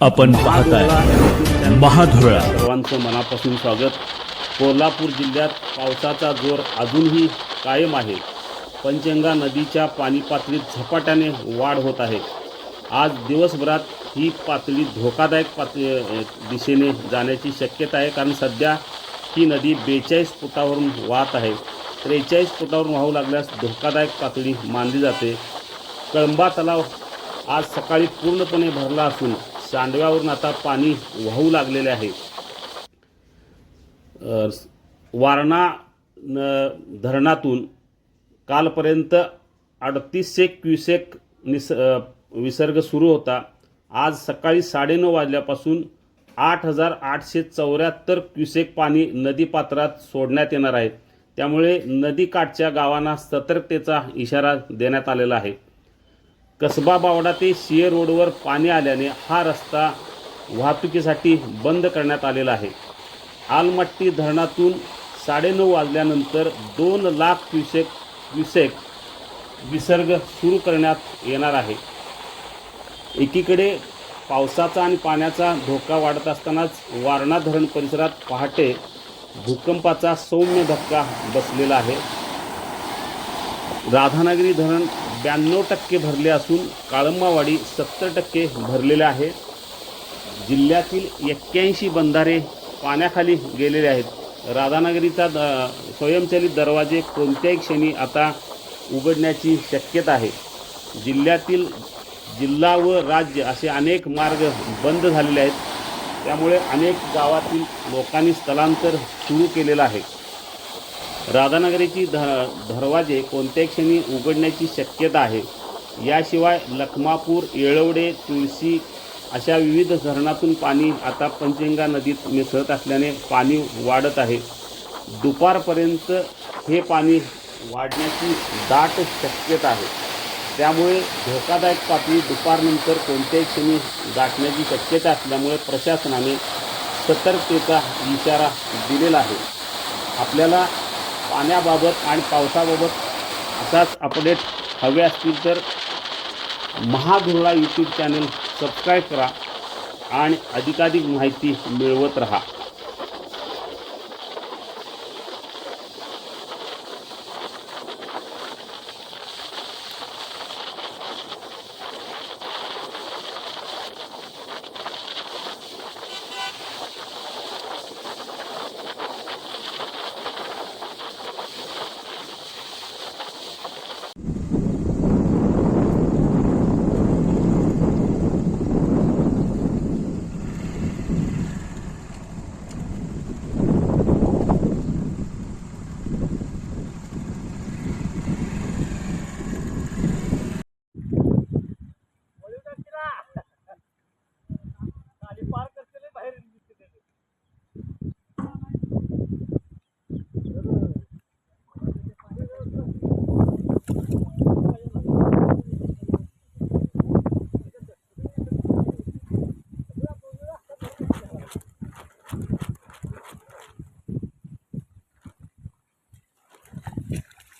आपण पाहताय. महाधुरळा सर्वांचं मनापासून स्वागत. कोल्हापूर जिल्ह्यात पावसाचा जोर अजूनही कायम आहे. पंचगंगा नदीच्या पाणी पातळीत झपाट्याने वाढ होत आहे. आज दिवसभरात ही पातळी धोकादायक पातळी दिशेने जाण्याची शक्यता आहे. कारण सध्या ही नदी बेचाळीस फुटावरून वाहत आहे. त्रेचाळीस फुटावरून वाहू लागल्यास धोकादायक पातळी मानली जाते. कळंबा तलाव आज सकाळी पूर्णपणे भरला असून सांडव्यावरून आता पाणी वाहू लागलेले आहे. वारणा न धरणातून कालपर्यंत अडतीसशे क्युसेक निस विसर्ग सुरू होता. आज सकाळी साडेनऊ वाजल्यापासून आठ हजार आठशे चौऱ्याहत्तर क्युसेक पाणी नदीपात्रात सोडण्यात येणार आहे. त्यामुळे नदीकाठच्या गावांना सतर्कतेचा इशारा देण्यात आलेला आहे. कसबा बावडा ते शिये रोडवर पाणी आल्याने हा रस्ता वाहतुकीसाठी बंद करण्यात आलेला आहे. आलमट्टी धरणातून साडेनऊ वाजल्यानंतर दोन लाख क्युसेक क्युसेक विसर्ग सुरू करण्यात येणार आहे. एकीकडे पावसाचा आणि पाण्याचा धोका वाढत असतानाच वारणा धरण परिसरात पहाटे भूकंपाचा सौम्य धक्का बसलेला आहे. राधानगरी धरण ब्याण्णव टक्के भरले असून काळंबावाडी सत्तर टक्के भरलेले आहे. जिल्ह्यातील एक्क्याऐंशी बंधारे पाण्याखाली गेलेले आहेत. राधानगरीचा द स्वयंचलित दरवाजे कोणत्याही क्षणी आता उघडण्याची शक्यता आहे. जिल्ह्यातील जिल्हा व राज्य असे अनेक मार्ग बंद झालेले आहेत. त्यामुळे अनेक गावातील लोकांनी स्थलांतर सुरू केलेलं आहे. राधानगरीची ध दरवाजे कोणत्याही क्षणी उघडण्याची शक्यता आहे. याशिवाय लखमापूर येळवडे तुळशी अशा विविध धरणातून पाणी आता पंचगंगा नदीत मिसळत असल्याने पाणी वाढत आहे. दुपारपर्यंत हे पाणी वाढण्याची दाट शक्यता आहे. त्यामुळे धोकादायक पातळी दुपारनंतर कोणत्याही क्षणी गाठण्याची शक्यता असल्यामुळे प्रशासनाने सतर्कतेचा इशारा दिलेला आहे. आपल्याला पाण्याबाबत आणि पावसाबाबत असाच अपडेट हवे असतील तर महाधुरळा यूट्यूब चॅनल सबस्क्राईब करा आणि अधिकाधिक माहिती मिळवत राहा.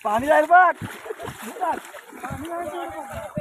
पाणी जाईल बघ पाणी जाईल